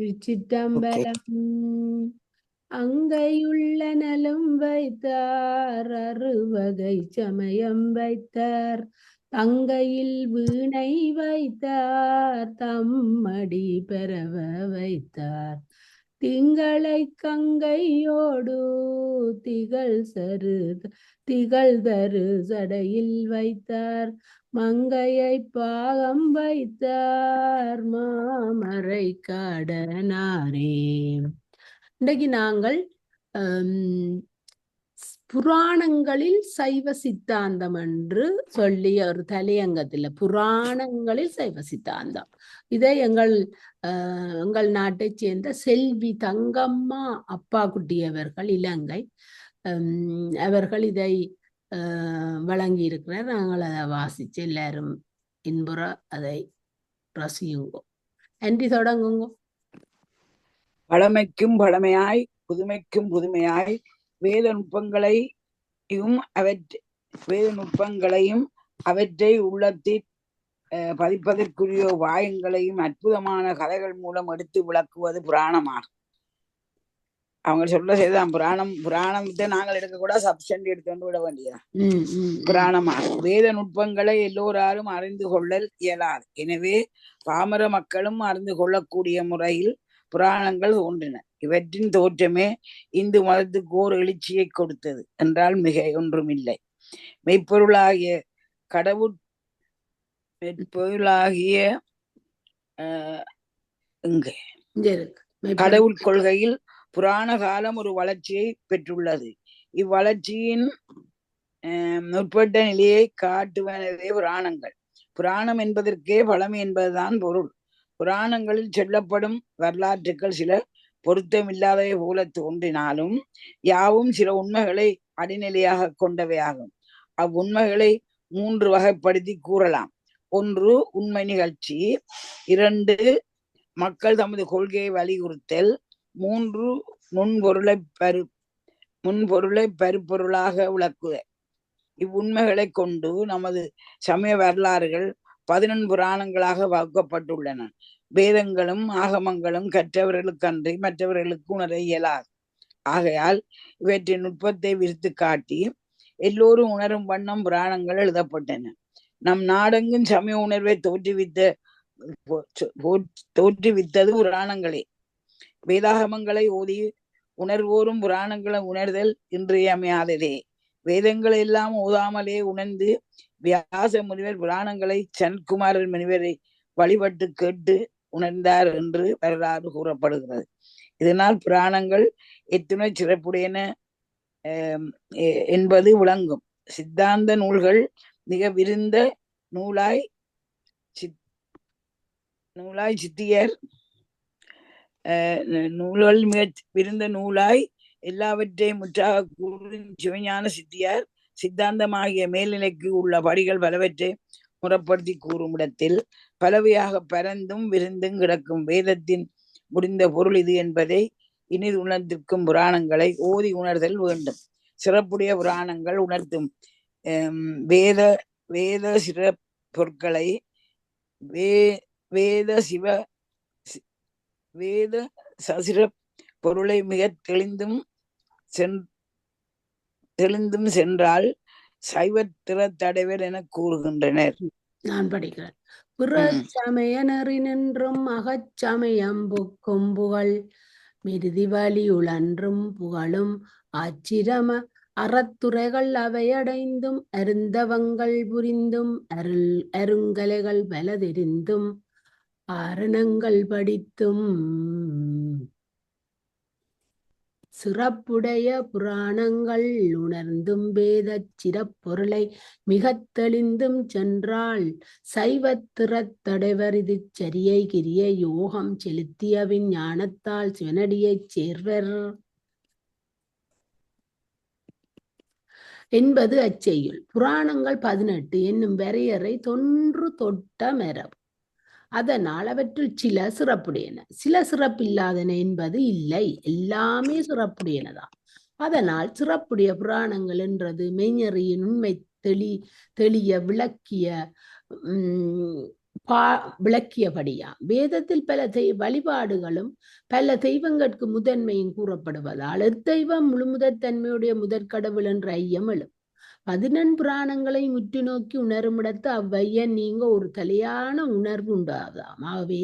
திருச்சிற்றம்பலம் அங்கையுள்ள நலம் வைத்தார் அறுவகை சமயம் வைத்தார். தங்கையில் வீணை வைத்தார் தம்மடி பெறவ வைத்தார். திங்களை கங்கையோடு திகழ் சரு திகழ் தரு சடையில் வைத்தார். மங்கையை பாகம் வைத்தார் மாமரை காடனாரே. இன்றைக்கு நாங்கள் ஹம், புராணங்களில் சைவ சித்தாந்தம் என்று சொல்லிய ஒரு தலையங்கத்தில் புராணங்களில் சைவ சித்தாந்தம். இதை எங்கள் அஹ், எங்கள் நாட்டைச் சேர்ந்த செல்வி தங்கம்மா அப்பா குட்டியவர்கள் இலங்கை ஹம், அவர்கள் இதை வழங்கி இருக்கிறார் நாங்கள் அதை வாசிச்சு எல்லாரும் இன்புற அதை ரசியுங்கோ. நன்றி தொடங்குங்கோ. பழமைக்கும் பழமையாய் புதுமைக்கும் புதுமையாய் வேத நுட்பங்களையும் அவற்றை வேத நுட்பங்களையும் அவற்றை உள்ளத்தில் பதிப்பதற்குரிய வாயங்களையும் அற்புதமான கதைகள் மூலம் எடுத்து விளக்குவது புராணமாகும். அவங்க சொல்ல செய்தான் புராணம் புராணத்தை நாங்கள் எடுக்கக்கூட சப்ஸ்டன்ட் எடுத்து விட வேண்டியதான் ம், ம், ம். புராணமாகும் வேத நுட்பங்களை எல்லோராலும் அறிந்து கொள்ளல் இயலாது. எனவே பாமர மக்களும் அறிந்து கொள்ளக்கூடிய முறையில் புராணங்கள் தோன்றின இவற்றின் தோற்றமே இந்து மதத்துக்கு ஓர் எழுச்சியை கொடுத்தது என்றால் மிக ஒன்றுமில்லை. மெய்ப்பொருளாகிய கடவுள் மெய்ப்பொருளாகிய இங்கே. கடவுள் கொள்கையில் புராண காலம் ஒரு வளர்ச்சியை பெற்றுள்ளது. இவ்வளர்ச்சியின் முற்பட்ட நிலையை காட்டுவனவே புராணங்கள். புராணம் என்பதற்கே பழமை என்பதுதான் பொருள். புராணங்களில் சொல்லப்படும் வரலாற்றுக்கள் சில பொருத்தமில்லாதவை போல தோன்றினாலும் யாவும் சில உண்மைகளை அடிநிலையாக கொண்டவையாகும். அவ்வுண்மைகளை மூன்று வகைப்படுத்தி கூறலாம். ஒன்று உண்மை நிகழ்ச்சி. இரண்டு மக்கள் தமது கொள்கையை வலியுறுத்தல். மூன்று நுண்பொருளை பரு முன்பொருளை பருப்பொருளாக விளக்குதல் இவ்வுண்மைகளை கொண்டு நமது சமய வரலாறுகள் பதினொன்று புராணங்களாக வகுக்கப்பட்டுள்ளன. வேதங்களும் ஆகமங்களும் கற்றவர்களுக்கன்றி மற்றவர்களுக்கு உணர இயலாது. ஆகையால் இவற்றின் நுட்பத்தை விரித்து காட்டி எல்லோரும் உணரும் வண்ணம் புராணங்கள் எழுதப்பட்டன. நம் நாடெங்கும் சமய உணர்வை தோற்றுவித்த தோற்றுவித்தது புராணங்களே. வேதாகமங்களை ஓதி உணர்வோரும் புராணங்களை உணர்தல் இன்றியமையாததே. வேதங்களை எல்லாம் ஓதாமலே உணர்ந்து வியாச முனிவர் புராணங்களை சன்குமாரர் முனிவரை வழிபட்டு கேட்டு உணர்ந்தார் என்று வரலாறு கூறப்படுகிறது. இதனால் புராணங்கள் எத்துணை சிறப்புடையன என்பது விளங்கும். சித்தாந்த நூல்கள் மிக விருந்த நூலாய் சித் நூலாய் சித்தியர் நூல்கள் மிக விருந்த நூலாய் எல்லாவற்றையும் முற்றாக கூறும் சிவஞான சித்தியார் சித்தாந்தமாகிய மேல்நிலைக்கு உள்ள படிகள் பலவற்றை முறப்படுத்தி கூறும் இடத்தில் பலவையாக பரந்தும் விருந்தும் கிடக்கும் வேதத்தின் முடிந்த பொருள் இது என்பதை இனிது உணர்ந்திருக்கும் புராணங்களை ஓதி உணர்தல் வேண்டும். சிறப்புடைய புராணங்கள் உணர்த்தும். வேத வேத சிற பொருட்களை வே வேத சிவ வேத சசிர பொருளை மிக தெளிந்தும் சென் தெளிந்தும் சென்றால் சைவத்திறத்தடைவர் என கூறுகின்றனர். நான் படிக்கிறேன். பிற ம். சமய நெறி நின்றும் அகச்சமயம் புக்கும் புகழ். மிருதி வழி உழன்றும் புகழும் ஆச்சிரம அறத்துறைகள் அவையடைந்தும் அருந்தவங்கள் புரிந்தும் அருள் அருங்கலைகள் பல தெரிந்தும் அரணங்கள் படித்தும் சிறப்புடைய புராணங்கள் உணர்ந்தும் வேதச் சிறப்பொருளை மிகத் தெளிந்தும் சென்றால் சைவத்திறத்தடைவர் இது சரியை கிரிய யோகம் செலுத்தியவின் ஞானத்தால் சிவனடியைச் சேர்வர். என்பது அச்செய்யுள். புராணங்கள் பதினெட்டு என்னும் வரையறை தொன்று தொட்ட மரபு அதனால் அவற்றுள் சில சிறப்புடையன. சில சிறப்பில்லாதன என்பது இல்லை. எல்லாமே சிறப்புடையனதான் அதனால் சிறப்புடைய புராணங்கள் என்றது மெய்ஞறியின் உண்மை தெளி தெளிய விளக்கிய உம் பா விளக்கியபடியா. வேதத்தில் பல தெய் வழிபாடுகளும் பல தெய்வங்களுக்கு முதன்மையும் கூறப்படுவதால் தெய்வம் முழுமுதற் தன்மையுடைய முதற்கடவுள் என்ற ஐயம் எழும். பதினெண் புராணங்களை உற்று நோக்கி உணருமிடத்து அவ்வையன் நீங்க ஒரு தலையான உணர்வு உண்டாதாம் ஆகவே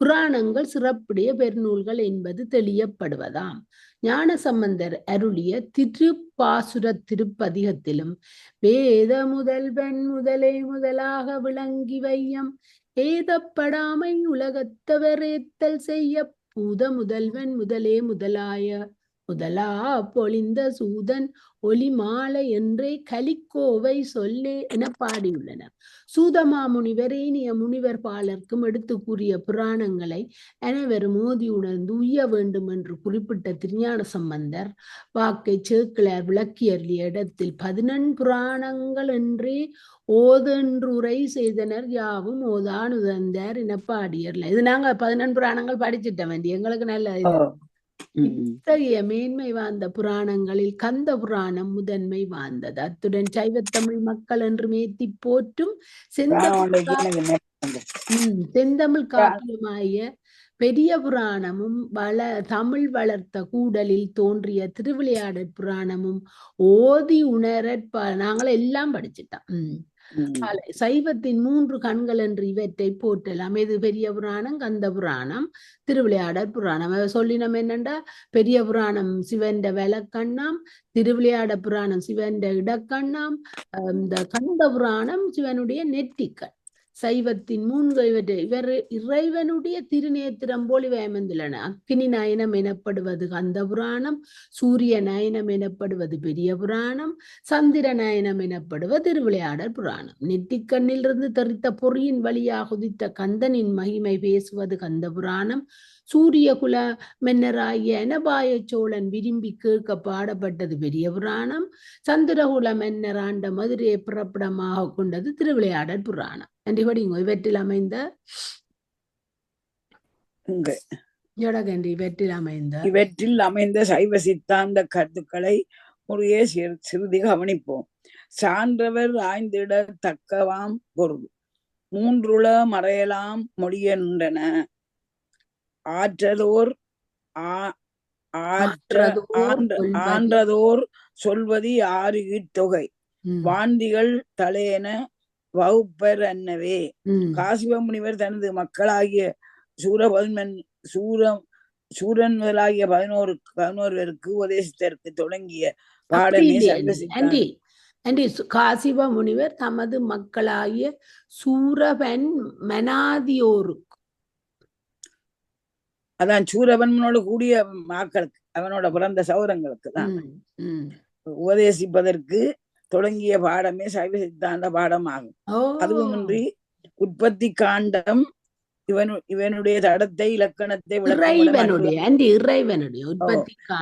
புராணங்கள் சிறப்புடைய பெருநூல்கள் என்பது தெளியப்படுவதாம். ஞான சம்பந்தர் அருளிய திருப்பாசுர திருப்பதிகத்திலும் வேத முதல்வன் முதலே முதலாக விளங்கி வையம். ஏதப்படாமை உலகத்தவர் ஏத்தல் செய்ய. பூத முதல்வன் முதலே முதலாய முதலா பொழிந்த சூதன் ஒளி மாலை என்றே கலிக்கோவை சொல்லே என பாடியுள்ளனர். சூதமா முனிவர் ஏனிய முனிவர் பாலர்க்கும் எடுத்து கூறிய புராணங்களை அனைவரும் மோதி உணர்ந்து உய்ய வேண்டும் என்று குறிப்பிட்ட திருஞான சம்பந்தர் வாக்கை சேக்கிழார் விளக்கியருளிய இடத்தில் பதினெண் புராணங்கள் என்றே ஓதென்றுரை செய்தனர். யாவும் ஓதானுதந்தார் என பாடியர்ல இது நாங்க பதினெண் புராணங்கள் படிச்சிட்டோம் வேண்டி எங்களுக்கு நல்லது. இத்தகைய மேன்மை வாய்ந்த புராணங்களில் கந்த புராணம் முதன்மை வாய்ந்தது. அத்துடன் சைவத்தமிழ் மக்கள் என்று மேத்தி போற்றும் செந்தமிழ் செந்தமிழ் காப்பியமாய பெரிய புராணமும் வள தமிழ் வளர்த்த கூடலில் தோன்றிய திருவிளையாடற் புராணமும் ஓதி உணரற் ப- நாங்கள் எல்லாம் படிச்சிட்டோம். சைவத்தின் மூன்று கண்கள் என்று இவற்றை போற்றலாம். இது பெரிய புராணம் கந்த புராணம் திருவிளையாடற் புராணம். சொல்லினம் சொல்லினோம் என்னண்டா? பெரிய புராணம் சிவந்த விளக்கண்ணாம் திருவிளையாட புராணம் சிவந்த இடக்கண்ணாம் இந்த கந்த புராணம் சிவனுடைய நெற்றிக்கண். சைவத்தின் மூன்று இவர் இறைவனுடைய திருநேத்திரம் போல் இவை அமைந்துள்ளன. அக்னி நயனம் எனப்படுவது கந்த புராணம் சூரிய நயனம் எனப்படுவது பெரிய புராணம் சந்திர நயனம் எனப்படுவது திருவிளையாடல் புராணம். நெற்றிக்கண்ணிலிருந்து தெரித்த பொறியின் வழியாக உதித்த கந்தனின் மகிமை பேசுவது கந்த புராணம் சூரிய குல மன்னராகிய அனபாய சோழன் விரும்பி கேட்க பாடப்பட்டது பெரிய புராணம். சந்திரகுல மன்னர் ஆண்ட மதுரையை பிறப்பிடமாக கொண்டது திருவிளையாடற் புராணம். என்று படிங்க இவற்றில் அமைந்த ஜடகண்டி இவற்றில் அமைந்த இவற்றில் அமைந்த சைவ சித்தாந்த கருத்துக்களை முறையே சிறு- சிறிது கவனிப்போம். சான்றவர் ஆய்ந்திட தக்கவாம் பொருள். மூன்றுள மறையலாம் மொழியென்றன. ஆற்றதோர் ஆ- ஆற்ற ஆற்றதோர் ஆன்ற- சொல்வது. ஆன்றதோர் சொல்வது ஆறு தொகை ம், வாந்திகள் தலையென வகுப்பர் அன்னவே ம், காசிவ முனிவர் தனது மக்களாகிய சூரபன்மன் சூர சூரன் முதலாகிய பதினோரு பதினோரு பேருக்கு உபதேசித்தற்கு தொடங்கிய பாடமே ஆண்டி. காசிவ முனிவர் தமது மக்களாகிய சூரபன் மனாதியோருக்கு அதான் சூரபன்மனோடு கூடிய மாக்களுக்கு அவனோட பிறந்த சௌரங்களுக்கு தான். உபதேசிப்பதற்கு தொடங்கிய பாடமே சைவ சித்தாந்த பாடமாகும். ஓ. அதுவுமின்றி உற்பத்தி காண்டம் இவனு இவனுடைய தடத்தை இலக்கணத்தை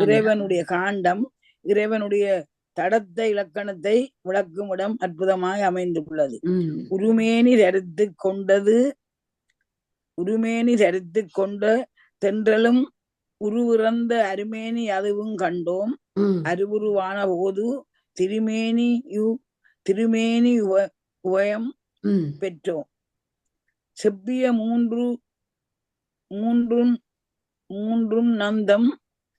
இறைவனுடைய காண்டம். இறைவனுடைய தடத்தை இலக்கணத்தை விளக்கும் இடம் அற்புதமாய் அமைந்துள்ளது. உருமேனி தரித்து கொண்டது உருமேனி தரித்து கொண்ட தென்றலும் உருவிறந்த அருமேனி அதுவும் கண்டோம். அருவுருவான போது திருமேனி யு திருமேனி உவ- உவயம் ம். பெற்றோம். செவ்விய மூன்று மூன்றும் மூன்றும் நந்தம்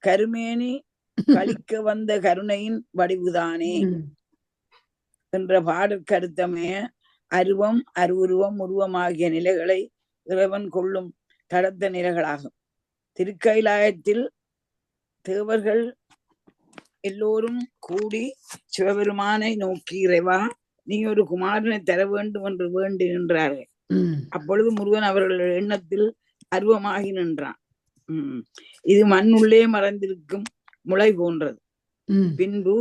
கருமேனி கழிக்க வந்த கருணையின் வடிவுதானே. என்ற பாடற்கருத்தமே அருவம் அருவுருவம் உருவமாகிய நிலைகளை இறைவன் கொள்ளும் தடத்த நிலைகளாகும். திருக்கைலாயத்தில் தேவர்கள் எல்லோரும் கூடி சிவபெருமானை நோக்கி இறைவா நீ ஒரு குமாரனை தர வேண்டும் என்று வேண்டி நின்றார்கள். அப்பொழுது முருகன் அவர்கள் எண்ணத்தில் அருவமாகி நின்றான் இது மண்ணுள்ளே மறைந்திருக்கும் முளை போன்றது. பின்பு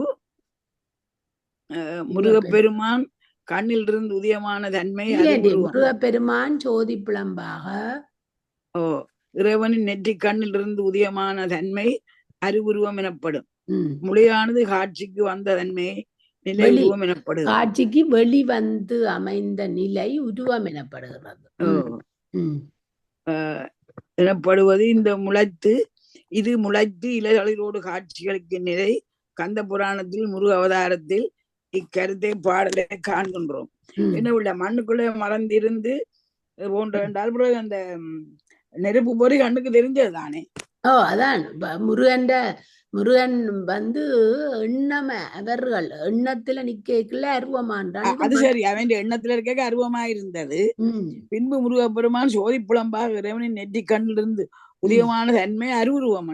முருகப்பெருமான் கண்ணிலிருந்து உதயமான தன்மை. முருகப்பெருமான் சோதி பிளம்பாக ஓ இறைவனின் நெற்றி கண்ணிலிருந்து உதயமான தன்மை அறிவுருவம் எனப்படும். முளையானது காட்சிக்கு வந்த தன்மை நிலை உருவம் எனப்படும் காட்சிக்கு வெளிவந்து அமைந்த நிலை உருவம் எனப்படுகிறது. எனப்படுவது இந்த முளைத்து இது முளைத்து இலைகளிலோடு காட்சிகளுக்கு நிலை கந்த புராணத்தில் முருக அவதாரத்தில் இக்கருத்தை பாடலை காண்கின்றோம். என்ன உள்ள மண்ணுக்குள்ளே மறந்திருந்து போன்ற என்றால் பிறகு அந்த நெருப்பு பொறி கண்ணுக்கு தெரிஞ்சது தானே? ஓ அதான். முருகன்ட முருகன் வந்து எண்ணம அவர்கள் எண்ணத்துல நிக்கல அருவமான்றான். அது சரி. அவன் எண்ணத்துல இருக்க அருவமா இருந்தது பின்பு முருகப்பெருமான் சோதி புலம்பாக இறைவனின் நெற்றி கண்ணிலிருந்து உதயமான தன்மை அருவுருவம்.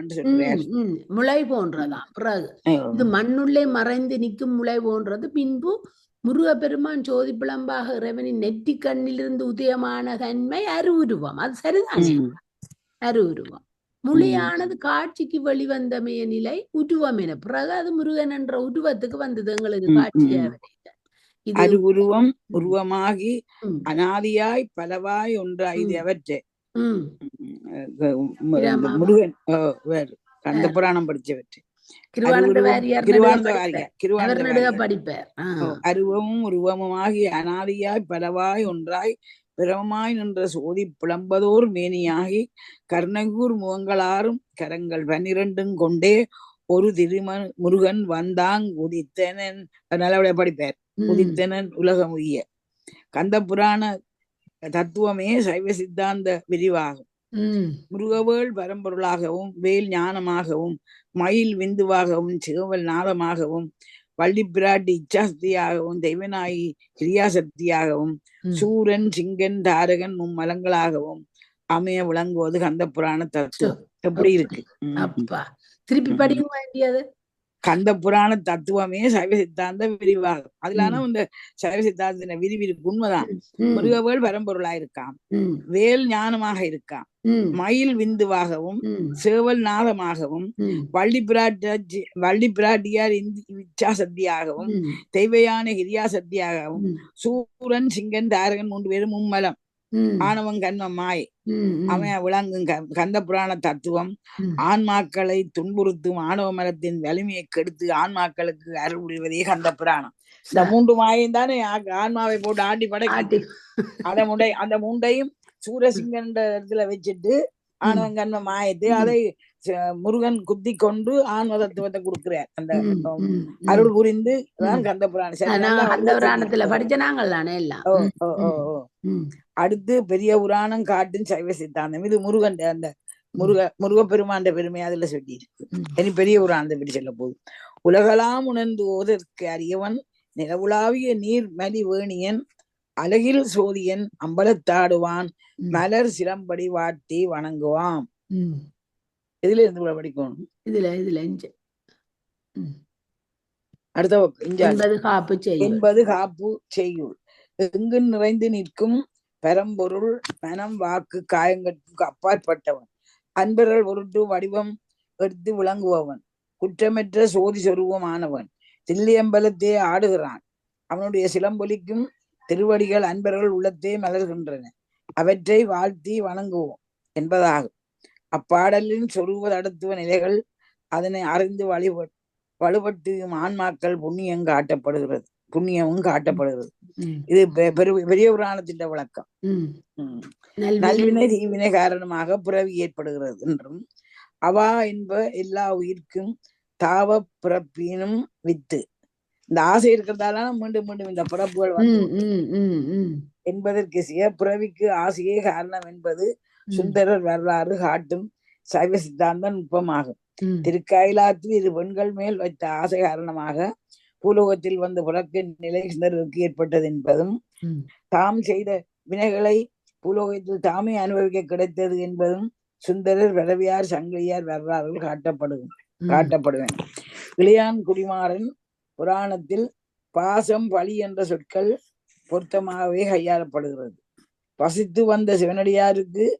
முளை போன்றதாம். பிறகு. இது மண்ணுள்ளே மறைந்து நிற்கும் முளை போன்றது. பின்பு முருகப்பெருமான் ஜோதி பிளம்பாக இறைவனின் நெற்றி கண்ணிலிருந்து உதயமான தன்மை அருவுருவம். அது சரிதானே. அருவுருவம். முளையானது காட்சிக்கு வெளிவந்தமைய நிலை உருவம் என. பிறகு அது முருகன் என்ற உருவத்துக்கு வந்தது எங்களுக்கு காட்சியாக ம். இது அருவுருவம் உருவமாகி அனாதியாய் பலவாய் ஒன்றாய் இது. அவற்றை. முருகன் கந்த புராணம் படிச்சவற்றை அருவமும் உருவமுமாகி அனாதியாய் பலவாய் ஒன்றாய் பிரமமாய் நின்ற சோதி புலம்பதோர் மேனியாகி கர்ணகூர் முகங்களாரும் கரங்கள் பன்னிரண்டும் கொண்டே ஒரு திரும முருகன் வந்தாங் உதித்தனன். நல்லபடியா படிப்பார். உதித்தனன் உலகம் உய்ய கந்த புராண தத்துவமே சைவ சித்தாந்த விரிவாகும். முருகவேள் பரம்பொருளாகவும் வேல் ஞானமாகவும் மயில் விந்துவாகவும் சிகவல் நாதமாகவும் வள்ளி பிராட்டி இச்சாசக்தியாகவும் தெய்வநாயகி கிரியாசக்தியாகவும். சூரன் சிங்கன் தாரகன் மும்மலங்களாகவும் அமைய விளங்குவது கந்த புராண தத்துவம். எப்படி இருக்கு. திருப்பி. படிக்க வேண்டியது கந்த புராண தத்துவமே சைவ சித்தாந்த விரிவாகும் அதுலான. இந்த சைவ சித்தாந்த விரிவிருக்கு உண்மைதான். முருகவேள் பரம்பொருளா இருக்கான் வேல் ஞானமாக இருக்கான் மயில் விந்துவாகவும் சேவல் நாதமாகவும் வள்ளி பிராட்டி வள்ளி பிராட்டியார் இந்தி இச்சாசக்தியாகவும் ம், தெய்வயான கிரியாசக்தியாகவும் ம், சூரன் சிங்கன் தாரகன் மூன்று பேரும் மும்மலம். ஆணவம் கண்மம் மாய். ம், ம், அவன் விளங்கும் கந்த புராண தத்துவம். ஆன்மாக்களை துன்புறுத்தும் ஆணவ மரத்தின் வலிமையை கெடுத்து ஆன்மாக்களுக்கு அருள் புரிவதே கந்த புராணம் இந்த மூன்று மாயம் தானே ஆன்மாவை போட்டு ஆட்டி ஆட்டி. அத முண்டை அந்த மூண்டையும் சூரசிங்கன் இடத்துல வச்சுட்டு ஆணவம் கண்ம மாயத்து. அதை முருகன் குத்தி கொண்டு ஆன்ம தத்துவத்தை கொடுக்கிறார் அந்த. அருள் புரிந்து தான். கந்த புராணம் அந்த. புராணத்துல படிச்ச நாங்கள் தானே எல்லாம் அடுத்து பெரிய புராணம் காட்டும் சைவ சித்தாந்தம் இது முருகன் அந்த முருக முருகப்பெருமாண்ட பெருமை அதுல சொல்லி இருக்கு ம். இனி பெரிய புராணத்தை பற்றி சொல்ல போகுது உலகலாம் உணர்ந்து ஓதற்கு அறியவன் நிலவுலாவிய நீர் மலி வேணியன் அழகில் சோதியன் அம்பலத்தாடுவான். மலர் சிலம்படி வாட்டி வணங்குவான். இதுல இருந்து படிக்கணும். இதுல இதுல இஞ்ச. அடுத்த காப்பு செய்யும் என்பது காப்பு செய்யுள். எங்கு நிறைந்து நிற்கும் பரம்பொருள் மனம் வாக்கு காயங்களுக்கு அப்பாற்பட்டவன். அன்பர்கள் பொருட்டு வடிவம் எடுத்து விளங்குபவன். குற்றமற்ற சோதி சொருபமானவன் தில்லியம்பலத்தே ஆடுகிறான். அவனுடைய சிலம்பொலிக்கும் திருவடிகள் அன்பர்கள் உள்ளத்தே மலர்கின்றன. அவற்றை வாழ்த்தி வணங்குவோம் என்பதாகும். அப்பாடலின் சொருவ தடத்துவ நிலைகள் அதனை அறிந்து வழிபட் வலுப்பட்டு ஆன்மாக்கள் புண்ணியம் காட்டப்படுகிறது. புண்ணியமும் காட்டப்படுகிறது. இது பெரிய புராணத்தின் விளக்கம். நல்வினை தீவினை காரணமாக பிறவி ஏற்படுகிறது என்றும் அவா என்ப எல்லா உயிர்க்கும் தாவ பிறப்பினும் வித்து. இந்த ஆசை இருக்கிறதால மீண்டும் மீண்டும் இந்த பிறப்புகள். என்பதற்கு சிய பிறவிக்கு ஆசையே காரணம் என்பது. சுந்தரர் வரலாறு காட்டும் சைவ சித்தாந்த நுட்பமாகும் ம். திருக்காயிலாத்தில் இரு பெண்கள் மேல் வைத்த ஆசை காரணமாக பூலோகத்தில் வந்த பிறக்க நிலை சுந்தரருக்கு ஏற்பட்டது என்பதும். தாம் செய்த வினைகளை பூலோகத்தில் தாமே அனுபவிக்க கிடைத்தது என்பதும் சுந்தரர் வரவியார் சங்கிலியார் வரலாறுகள் காட்டப்படும். காட்டப்படுவேன் இளையான் குடிமாறன் புராணத்தில் பாசம் பழி என்ற சொற்கள் பொருத்தமாகவே கையாளப்படுகிறது பசித்து வந்த சிவனடியாருக்கு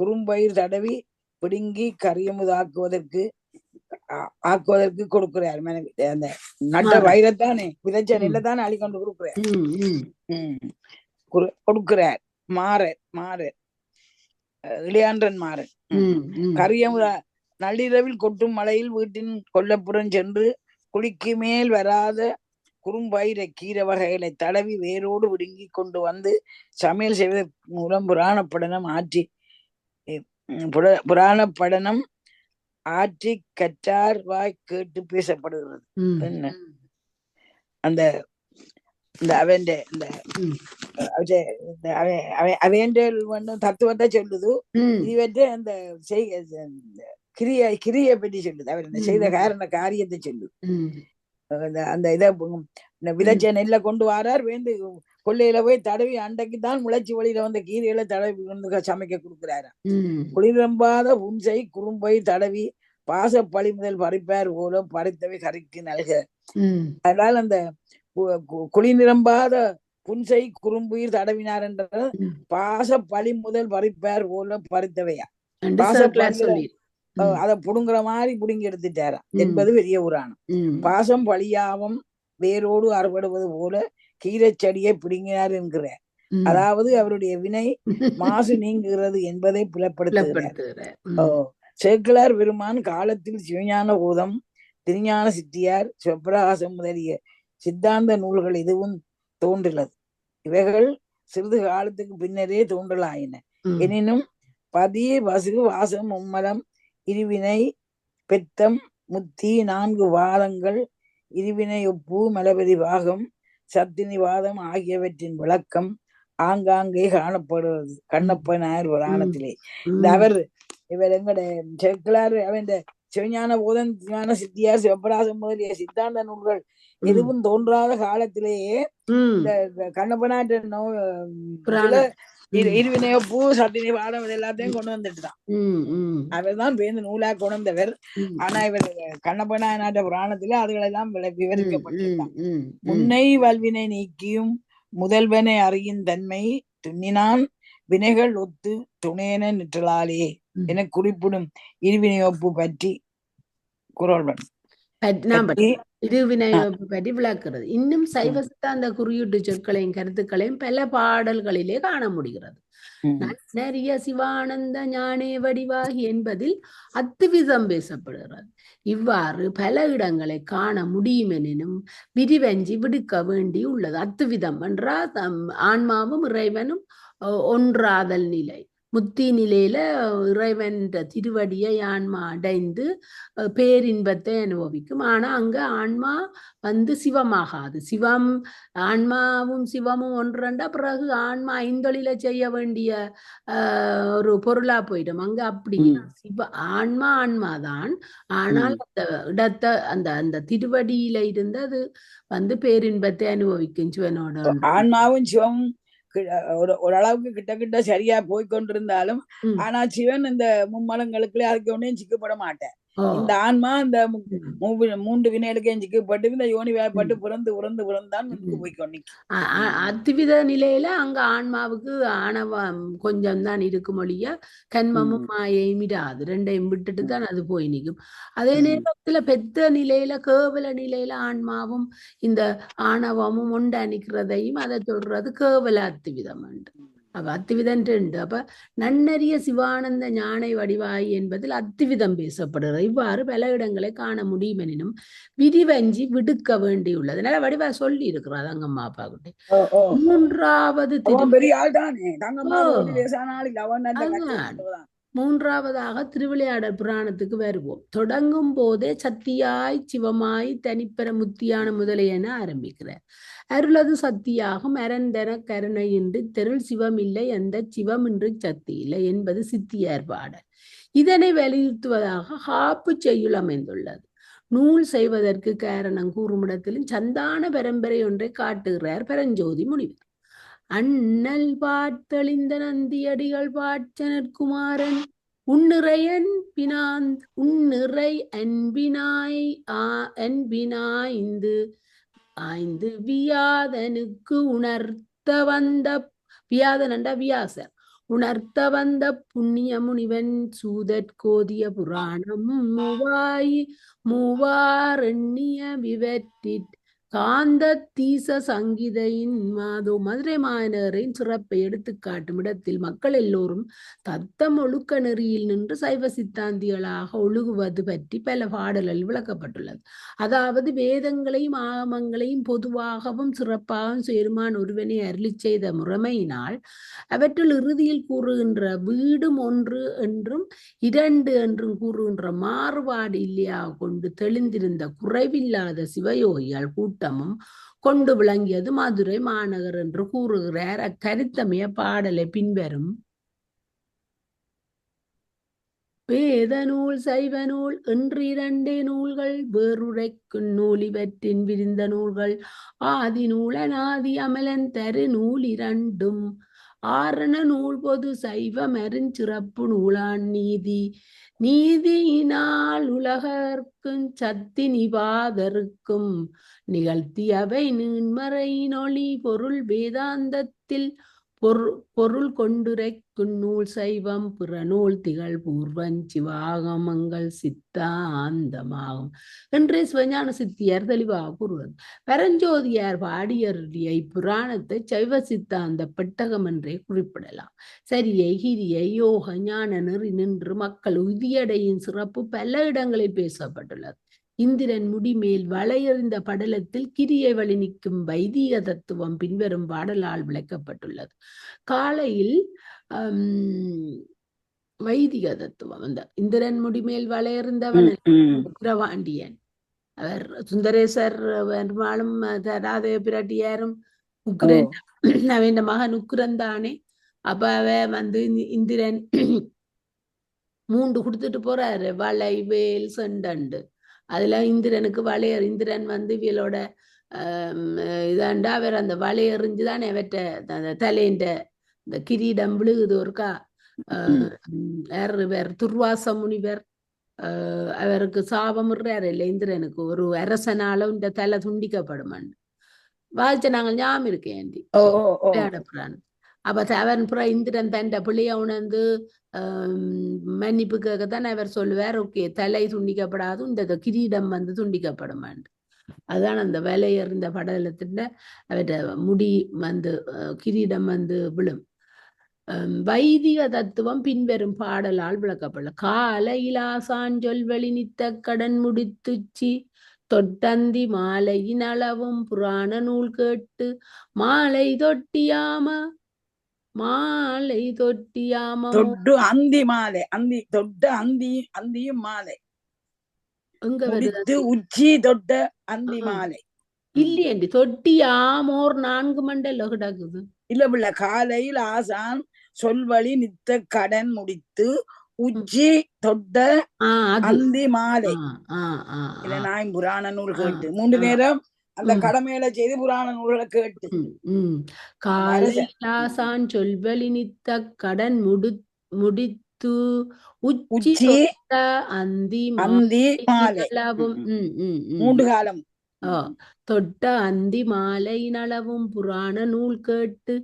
குறும்பயிர் தடவி பிடுங்கி கரியமுதாக்குவதற்கு ஆக்குவதற்கு கொடுக்கிறார் அந்த நட்ட. வயிறத்தானே விதைச்ச. நெல்லை தானே அழிக்கொண்டு கொடுக்கிறார். ம். குரு- கொடுக்கிறார் மாறர் மாறர் இளையான்றன் மாறன். கரியமுதா நள்ளிரவில் கொட்டும் மழையில் வீட்டின் கொல்லப்புறம் சென்று குழிக்கு மேல் வராத குறும்பயிர கீரை வகைகளை தடவி வேரோடு விடுங்கி கொண்டு வந்து சமையல் செய்வதன் மூலம் புராண படனம் ஆற்றி புராண படனம் ஆற்றி கற்றார் வாய் கேட்டு பேசப்படுகிறது. என்ன? அந்த இந்த அவന്റെ இந்த ம். அவற்றை இந்த அவ- அவ- கிரிய கிரியை பற்றி சொல்லுது. அவர் இந்த செய்த. காரண காரியத்தை சொல்லுது. ம், அந்த இதை விதைச்ச நெல்லை கொண்டு வாரார் வேந்து கொள்ளையில போய் தடவி அண்டைக்கு தான் முளைச்சி வழியில வந்த கீரைகளை தடவி வந்து சமைக்க கொடுக்கிறாராம் ம், குளிரம்பாத புன்சை குறும்பை தடவி பாச பழிமுதல் பறிப்பார் போல பறித்தவை கறிக்கு நல்க. அதனால அந்த கு- கு- குளிநிரம்பாத புன்சை குறும்புயிர் தடவினார் என்ற. பாச பழி முதல் பறிப்பார் போல பறித்தவையா? பாச அதை புடுங்குற மாதிரி புடுங்கி எடுத்துட்டாராம். என்பது பெரிய புராணம் பாசம் பழியாவும் வேரோடு அறுபடுவது போல கீரைச்செடியை பிடுங்கினார் என்கிற ம். அதாவது அவருடைய வினை மாசு நீங்குகிறது என்பதை புலப்படுத்துகிறார். சேக்கிழார் பெருமான் காலத்தில் சிவஞான பூதம் திருஞான சித்தியார் சிவபிரகாசம் முதலிய சித்தாந்த நூல்கள் எதுவும் தோன்றுள்ளது இவைகள் சிறிது காலத்துக்கு பின்னரே தோன்றலாயின. எனினும் பதி வசு வாசம் மும்மலம் இருவினை பெத்தம் முத்தி நான்கு வாதங்கள் இருவினை ஒப்பு மலபதி பாகம் சத்தினிவாதம் ஆகியவற்றின் விளக்கம் ஆங்காங்கே காணப்படுவது கண்ணப்ப நாயர் புராணத்திலே இந்த அவர் இவர் எங்கட செக்கிலார் அவன் சிவஞான போதன் ஞான சித்தியார் சிவபராசம் முதலிய சித்தாந்த நூல்கள் எதுவும் தோன்றாத காலத்திலேயே இந்த கண்ணப்பனாட்ட இருவினையோ பூ வாதம் இது எல்லாத்தையும் கொண்டு வந்துட்டு தான் ம், ம், அவர் தான் பேருந்து நூலா கொண்டு வந்தவர். ம், ஆனா இவர் கண்ணப்பனா நாட்ட புராணத்துல அதுகளெல்லாம் ம். முன்னை வல்வினை நீக்கியும் முதல்வனை அறியும் தன்மை துண்ணினான் வினைகள் ஒத்து துணையன நிற்றலாலே. என குறிப்பிடும் இருவினையொப்பு பற்றி குரல்வன் பட்- பற்றி இருவினை பற்றி விளக்குறது. இன்னும் சைவ சித்தாந்த குறியீட்டு சொற்களையும் கருத்துக்களையும் பல பாடல்களிலே காண முடிகிறது. நன்னறிய சிவானந்த ஞானே வடிவாகி என்பதில் அத்துவிதம் பேசப்படுகிறது. இவ்வாறு பல இடங்களை காண முடியுமெனினும் விரிவஞ்சி விடுக்க வேண்டி உள்ளது. அத்துவிதம் என்றால் ஆன்மாவும் இறைவனும் ஒன்றாதல் நிலை. முத்தி நிலையில இறைவன் திருவடியை ஆன்மா அடைந்து பேரின்பத்தை அனுபவிக்கும். ஆனா அங்க ஆன்மா வந்து சிவமாகாது. சிவம் ஆன்மாவும் சிவமும் ஒன்றண்டா பிறகு ஆன்மா ஐந்தொழில செய்ய வேண்டிய ஒரு பொருளா போயிடும். அங்க அப்படி. சிவ ஆன்மா ஆன்மாதான். ஆனால் அந்த இடத்தை அந்த அந்த திருவடியில இருந்து அது வந்து பேரின்பத்தை அனுபவிக்கும் சிவனோட. ஆன்மாவும் சிவமும் ஒரு ஓரளவுக்கு கிட்ட கிட்ட சரியா போய் கொண்டிருந்தாலும் ம். ஆனா சிவன் இந்த மும்மலங்களுக்குள்ளே அதுக்கு ஒன்றையும் சிக்கப்பட மாட்டேன் இந்த ஆன்மா. மூவி- மூன்று வினைகளுக்கும் சிக்கப்பட்டு இந்த யோனி வேப்பட்டு பிறந்து பிறந்து பிறந்தான் அத்வித நிலையில அங்க ஆன்மாவுக்கு ஆணவம் கொஞ்சம் தான் இருக்கும் ஒழிய கண்மமும் மாயையும் இராது ரெண்டையும் விட்டுட்டு தான் அது போய் நிற்கும் அதே. நேரத்துல பெத்த நிலையில கேவல நிலையில ஆன்மாவும் இந்த ஆணவமும் உண்டானிக்கிறதையும் அதை சொல்றது கேவல அத்துவிதம் உண்டு. அப்ப அத்துவிதம் ரெண்டு அப்ப நன்னறிய சிவானந்த ஞானை வடிவாய் என்பதில் அத்துவிதம் பேசப்படுகிறது. இவ்வாறு பல இடங்களை காண முடியும் எனினும் விரிவஞ்சி விடுக்க வேண்டியுள்ளது. அதனால வடிவா சொல்லி இருக்கிறார் அங்கம்மா அப்பா கிட்ட. மூன்றாவது. மூன்றாவதாக திருவிளையாடல் புராணத்துக்கு வருவோம். தொடங்கும் போதே சத்தியாய் சிவமாய் தனிப்பெற முத்தியான முதலையென ஆரம்பிக்கிறார். அருளது சத்தியாகும் அரந்தன என்று தெருள் சிவமில்லை அந்த என்று சக்தி இல்லை என்பது சித்தியார் பாடல். இதனை வலியுறுத்துவதாக காப்பு செய்யுள் அமைந்துள்ளது. நூல் செய்வதற்கு காரணம் கூறுமிடத்திலும் சந்தான பரம்பரை ஒன்றை காட்டுகிறார் பரஞ்சோதி முனிவர். அண்ணல் பாட்டழிந்த நந்தியடிகள் பாட்சனற்குமாரன் உன்னிறையன் பினாந்த் உன்னிறை அன்பினாய் ஆ அன்பினாய்ந்து ஆய்ந்து வியாதனுக்கு உணர்த்த வந்த வியாதனண்டா வியாசர். உணர்த்த வந்த புண்ணிய முனிவன் சூதற்கோதிய புராணம் மூவாய் மூவாரெண்ணிய விவற்றிற் காந்த தீச சங்கீதையின் மாதோ மதுரை மாநகரின் சிறப்பை எடுத்துக்காட்டும் இடத்தில் மக்கள் எல்லோரும் தத்தம் ஒழுக்க நெறியில் நின்று சைவ சித்தாந்திகளாக ஒழுகுவது பற்றி பல பாடல்கள் விளக்கப்பட்டுள்ளது. அதாவது வேதங்களையும் ஆகமங்களையும் பொதுவாகவும் சிறப்பாகவும் சேருமான் ஒருவனை அருளி செய்த முறைமையினால் அவற்றுள் இறுதியில் கூறுகின்ற வீடும் ஒன்று என்றும் இரண்டு என்றும் கூறுகின்ற மாறுபாடு இல்லையா கொண்டு தெளிந்திருந்த குறைவில்லாத சிவயோகிகள் கருத்தமும் கொண்டு விளங்கியது மதுரை மாநகர் என்று கூறுகிறார். அக்கருத்தமைய பாடலை பின்வரும். வேத நூல் சைவ நூல் என்று இரண்டே நூல்கள் வேறுரைக்கும் நூல் இவற்றின் விரிந்த நூல்கள் ஆதி நூலன் ஆதி அமலன் தரு நூல் இரண்டும் ஆரண நூல் பொது சைவம் சிறப்பு நூலான் நீதி. நீதியினால் உலகர்க்கும் சத்தி நிபாதருக்கும் நிகழ்த்தியவை நீண்மறை நொழி பொருள் வேதாந்தத்தில் பொரு பொருள் கொண்டுரைக்கும் நூல் சைவம் பிற நூல் திகழ் பூர்வம் சிவாகமங்கள் சித்தாந்தமாகும் என்றே சிவஞான சித்தியார் தெளிவாக கூறுவது. பரஞ்சோதியார் பாடியருடைய இப்புராணத்தை சைவ சித்தாந்த பெட்டகம் என்றே குறிப்பிடலாம். சரியை கிரியை யோக ஞான நெறி நின்று மக்கள் உதியடையின் சிறப்பு பல இடங்களில் பேசப்பட்டுள்ளது. இந்திரன் முடிமேல் வளையறிந்த படலத்தில் கிரியை வழி நிற்கும் வைதீக தத்துவம் பின்வரும் பாடலால் விளக்கப்பட்டுள்ளது. காலையில் வைதிக தத்துவம். அந்த இந்திரன் முடிமேல் வளையறிந்தவன் உக்கிரவாண்டியன் அவர் சுந்தரேசர் பெருமாளும் ராதேவ பிராட்டியாரும் உக்கிரன் அவன் மகன் உக்கிரன் தானே. அப்ப அவ வந்து இந்திரன் மூண்டு கொடுத்துட்டு போறாரு. வளை வேல் செண்டண்டு. அதுல இந்திரனுக்கு வளையர் இந்திரன் வந்து இவளோட இதாண்டா அவர் அந்த வளையறிஞ்சுதான் அவற்ற அந்த தலையின்ற இந்த கிரீடம் விழுகுது ஒருக்கா? வேற வேற துர்வாச முனிவர் அவருக்கு சாபம் இடுறாரு இல்லை இந்திரனுக்கு. ஒரு அரசனால இந்த தலை துண்டிக்கப்படும் வாதிச்ச நாங்கள் ஞாபகம் இருக்கேன் அப்ப அவன் புற இந்திரன் தண்ட பிள்ளைய உணர்ந்து மன்னிப்புக்காக தான் அவர் சொல்லுவார் ஓகே தலை துண்டிக்கப்படாது இந்த கிரீடம் வந்து துண்டிக்கப்படும் அதுதான் அந்த வேலையறிந்த படலத்தின் அவற்ற முடி வந்து கிரீடம் வந்து விழும். வைதிக தத்துவம் பின்வரும் பாடலால் விளக்கப்படல. காலையிலாசான் சொல்வெளி நித்த கடன் முடித்துச்சி தொட்டந்தி மாலையின் அளவும் புராண நூல் கேட்டு மாலை தொட்டியாம மாலை தொட்டியாம தொட்டு அந்தி மாலை அந்தி தொட்ட அந்தி அந்தியும் மாலை. உச்சி தொட்ட அந்தி மாலை. இல்லையண்டி தொட்டியாமோர் நான்கு மண்டல கிடக்குது இல்ல பிள்ளை காலையில் ஆசான் சொல்வழி நித்த கடன் முடித்து உச்சி தொட்ட அந்தி மாலை. இல்ல நான் புராண நூல் கேட்டு. மூன்று நேரம் அந்த கடமையில செய்து புராண நூல்களை கேட்டு. காலையாசான் சொல்வழி நித்த கடன் முடி முடித்து உச்சி அந்தி அந்தி மூன்று காலம். தொட்ட அந்தி மாலையின் அளவும் புராண நூல் கேட்டு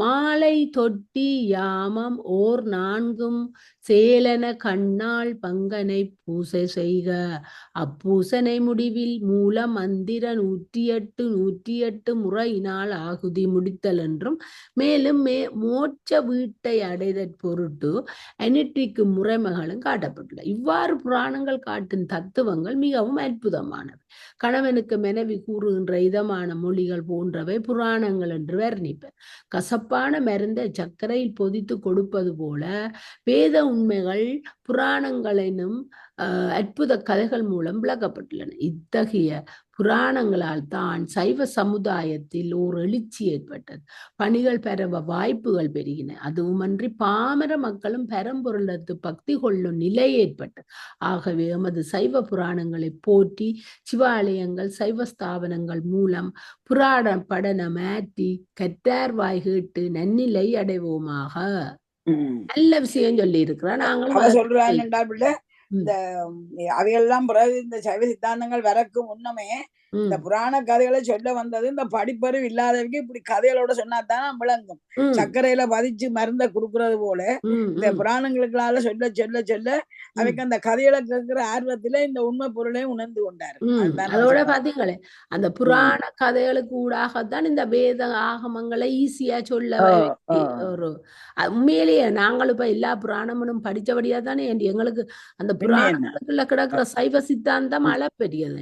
மாலை தொட்டி யாமம் ஓர் நான்கும் சேலன கண்ணால் பங்கனை பூசை செய்க. அப்பூசனை முடிவில் மூல மந்திர நூற்றி எட்டு நூற்றி எட்டு முறையினால் ஆகுதி முடித்தல் என்றும் மேலும் மே மோட்ச வீட்டை அடைதற் பொருட்டு அனிட்டிக்கு முறைமைகளும் காட்டப்பட்டுள்ள. இவ்வாறு புராணங்கள் காட்டும் தத்துவங்கள் மிகவும் அற்புதமானவை கணவனுக்கு மனைவி கூறுகின்ற இதமான மொழிகள் போன்றவை புராணங்கள் என்று வர்ணிப்பர். கசப்பான மருந்தை சர்க்கரையில் பொதித்து கொடுப்பது போல வேத உண்மைகள் புராணங்களினும் அற்புத கதைகள் மூலம் விளக்கப்பட்டுள்ளன. இத்தகைய புராணங்களால் தான் சைவ சமுதாயத்தில் ஓர் எழுச்சி ஏற்பட்டது. பணிகள் பெறவ வாய்ப்புகள் பெருகின. அதுவுமன்றி பாமர மக்களும் பெரம்பொருளத்து பக்தி கொள்ளும் நிலை ஏற்பட்டது. ஆகவே எமது சைவ புராணங்களை போற்றி சிவாலயங்கள் சைவ ஸ்தாபனங்கள் மூலம் புராண படன மாற்றி கற்றார் வாய் கேட்டு நன்னிலை அடைவோமாக. நல்ல விஷயம் சொல்லி இருக்கிறோம் நாங்களும் சொல்றாங்க இந்த அவையெல்லாம் பிறகு இந்த சைவ சித்தாந்தங்கள் வரக்கு முன்னமே இந்த புராண கதைகளை சொல்ல வந்தது இந்த படிப்பறிவு இல்லாதவங்க இப்படி கதைகளோட சொன்னாதான் விளங்கும். சர்க்கரையில பதிச்சு மருந்த குடுக்கறது போல இந்த புராணங்களுக்களால சொல்ல சொல்ல சொல்ல அவைக்கு அந்த கதைகளை கேட்கிற ஆர்வத்துல இந்த உண்மை பொருளையும் உணர்ந்து கொண்டாரு அதோட பாத்தீங்களே அந்த புராண கதைகளுக்கு ஊடாகத்தான் இந்த வேத ஆகமங்களை ஈஸியா சொல்ல ஒரு உண்மையிலேயே நாங்களும் இப்ப எல்லா புராணமும் படிச்சபடியா தானே எங்களுக்கு அந்த புராணங்களுக்குள்ள கிடக்குற சைவ சித்தாந்தம் அளப்பெரியது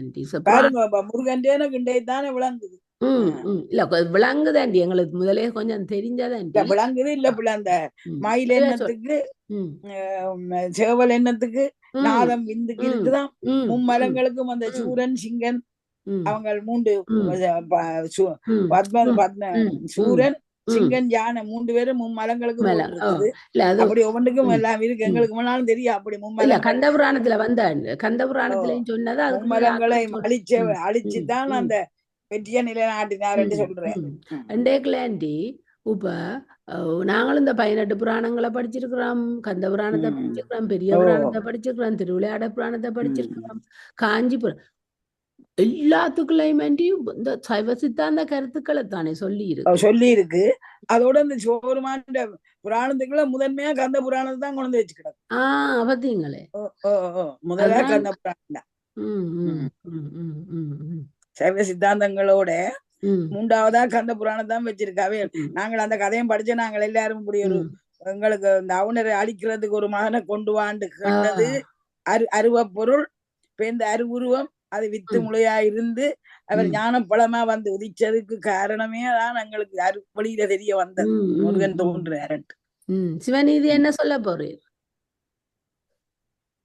முருகன் கிண்டைத்தானே விளங்குது இல்ல விளங்குதாண்டி எங்களுக்கு முதலே கொஞ்சம் தெரிஞ்சதாண்டி விளங்குது இல்ல பிள்ளை அந்த மயில் எண்ணத்துக்கு சேவல் எண்ணத்துக்கு நாதம் விந்துக்கு இருக்குதான் மும்மரங்களுக்கும் அந்த சூரன் சிங்கன் அவங்க மூன்று பத்ம பத்ம சூரன். சிங்கன் யானை மூன்று பேரும் மும்மலங்களுக்கு அப்படி ஒவ்வொன்றுக்கும். எல்லாம் இருக்கு. எங்களுக்கு முன்னாலும் தெரியும் அப்படி இல்ல மும்மலங்கள் கந்த புராணத்துல வந்த கந்த புராணத்திலையும் சொன்னது அதுக்கு மேல மும்மலங்களை ஆக்கள் சொல் அழிச்ச அழிச்சுதான் அந்த வெற்றிய நிலைநாட்டினார் என்று ம், சொல்றேன். ரெண்டேக்கலாண்டி இப்ப அஹ், நாங்களும் இந்த பதினெட்டு புராணங்களை படிச்சிருக்கிறோம். கந்த புராணத்தை. படிச்சிருக்கிறோம் பெரிய புராணத்தை படிச்சிருக்கிறோம் திருவிளையாட புராணத்தை. படிச்சிருக்கிறோம் காஞ்சிபுரம் எல்லாத்துக்குள்ளயும் இந்த சைவ சித்தாந்த கருத்துக்களை தானே சொல்லி இருக்கு சொல்லி இருக்கு அதோட இந்த சோறுமான புராணத்துக்குள்ள முதன்மையா கந்த புராணத்தை தான் கொண்டு வந்து வச்சுக்கிடும் ஆஹ் ஓ முதல்ல கந்த புராணம் தான் சைவ சித்தாந்தங்களோட மூன்றாவதா கந்த புராணம் தான் வச்சிருக்காவே. நாங்கள் அந்த கதையும் படிச்சு நாங்கள் எல்லாரும் இப்படி ஒரு. எங்களுக்கு இந்த அவுணரை அழிக்கிறதுக்கு ஒரு மகனை கொண்டு வாண்டு கேட்டது அரு அருவ பொருள் இப்ப இந்த அருவுருவம் அது வித்து முளையா இருந்து அவர் ஞானப்பழமா வந்து உதிச்சதுக்கு காரணமே தான் எங்களுக்கு அரு வெளியில தெரிய வந்தது. முருகன் ம். தோன்றுறாருன்ட்டு சிவநீதி என்ன சொல்ல போறீர்.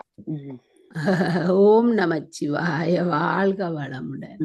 ஓம் நமச்சிவாய வாழ்க வளமுடன்.